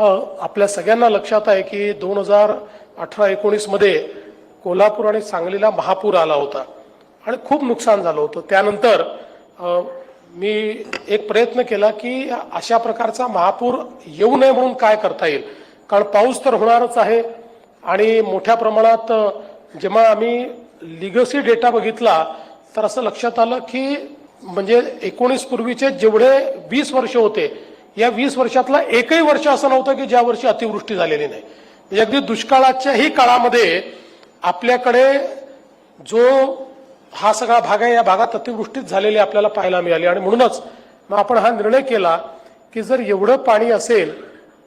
आपल्या सगळ्यांना लक्षात आहे की दोन हजार अठरा एकोणीसमध्ये कोल्हापूर आणि सांगलीला महापूर आला होता आणि खूप नुकसान झालं होतं. त्यानंतर मी एक प्रयत्न केला की अशा प्रकारचा महापूर येऊ नये म्हणून काय करता येईल? कारण पाऊस तर होणारच आहे आणि मोठ्या प्रमाणात जेव्हा आम्ही लिगसी डेटा बघितला तर असं लक्षात आलं की म्हणजे एकोणीस पूर्वीचे जेवढे वीस वर्ष होते या वीस वर्षातला एकही वर्ष असं नव्हतं की ज्या वर्षी अतिवृष्टी झालेली नाही. म्हणजे अगदी दुष्काळाच्याही काळामध्ये आपल्याकडे जो हा सगळा भाग आहे या भागात अतिवृष्टीच झालेली आपल्याला पाहायला मिळाली. आणि म्हणूनच मग आपण हा निर्णय केला की जर एवढं पाणी असेल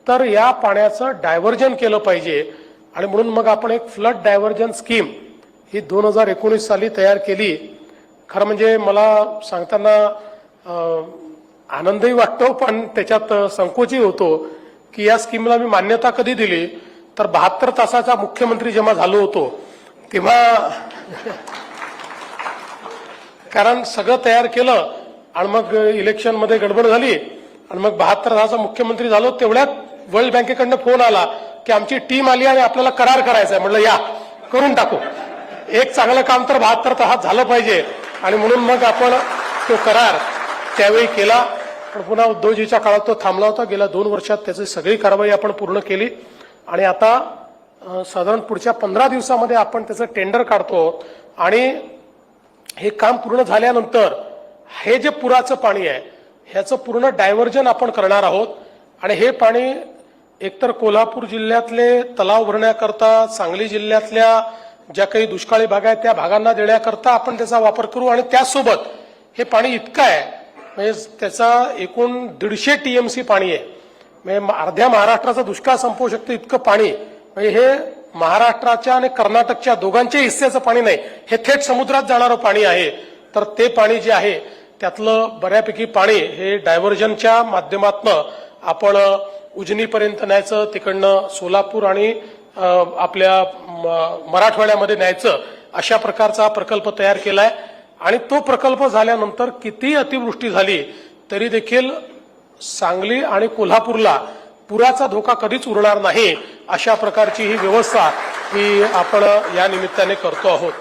तर या पाण्याचं डायव्हर्जन केलं पाहिजे. आणि म्हणून मग आपण एक फ्लड डायव्हर्जन स्कीम ही दोन हजार एकोणीस साली तयार केली. खरं म्हणजे मला सांगताना आनंदही वाटतो पण त्याच्यात संकोचही होतो की या स्कीमला मी मान्यता कधी दिली? तर बहात्तर तासाचा मुख्यमंत्री जेव्हा झालो होतो तेव्हा कारण सगळं तयार केलं आणि मग इलेक्शनमध्ये गडबड झाली आणि मग बहात्तर तासाचा मुख्यमंत्री झालो तेवढ्यात वर्ल्ड बँकेकडनं फोन आला की आमची टीम आली आणि आपल्याला करार करायचा आहे. म्हटलं या करून टाकू. एक चांगलं काम तर बहात्तर तासात झालं पाहिजे आणि म्हणून मग आपण तो करार त्यावेळी केला पण पुन्हा उद्धवजीच्या काळात तो थांबला होता. गेल्या दोन वर्षात त्याची सगळी कारवाई आपण पूर्ण केली. आणि आता साधारण पुढच्या पंधरा दिवसामध्ये आपण त्याचं टेंडर काढतो आणि हे काम पूर्ण झाल्यानंतर हे जे पुराचं पाणी आहे ह्याचं पूर्ण डायव्हर्जन आपण करणार आहोत. आणि हे पाणी एकतर कोल्हापूर जिल्ह्यातले तलाव भरण्याकरता सांगली जिल्ह्यातल्या ज्या काही दुष्काळी भाग आहेत त्या भागांना देण्याकरता आपण त्याचा वापर करू. आणि त्यासोबत हे पाणी इतकं आहे म्हणजे त्याचा एकूण दीडशे टीएमसी पाणी आहे. म्हणजे अर्ध्या महाराष्ट्राचा दुष्काळ संपवू शकतो इतकं पाणी. म्हणजे हे महाराष्ट्राच्या आणि कर्नाटकच्या दोघांच्याही हिस्स्याचं पाणी नाही. हे थेट समुद्रात जाणारं पाणी आहे. तर ते पाणी जे आहे त्यातलं बऱ्यापैकी पाणी हे डायव्हर्जनच्या माध्यमातनं आपण उजनीपर्यंत न्यायचं तिकडनं सोलापूर आणि आपल्या म- मराठवाड्यामध्ये न्यायचं अशा प्रकारचा प्रकल्प तयार केलाय. आणि तो प्रकल्प झाल्यानंतर किती अतिवृष्टी झाली तरी देखील सांगली आणि कोल्हापूरला पुराचा धोका कधीच उरणार नाही अशा प्रकारची ही व्यवस्था ही आपण या निमित्ताने करतो आहोत.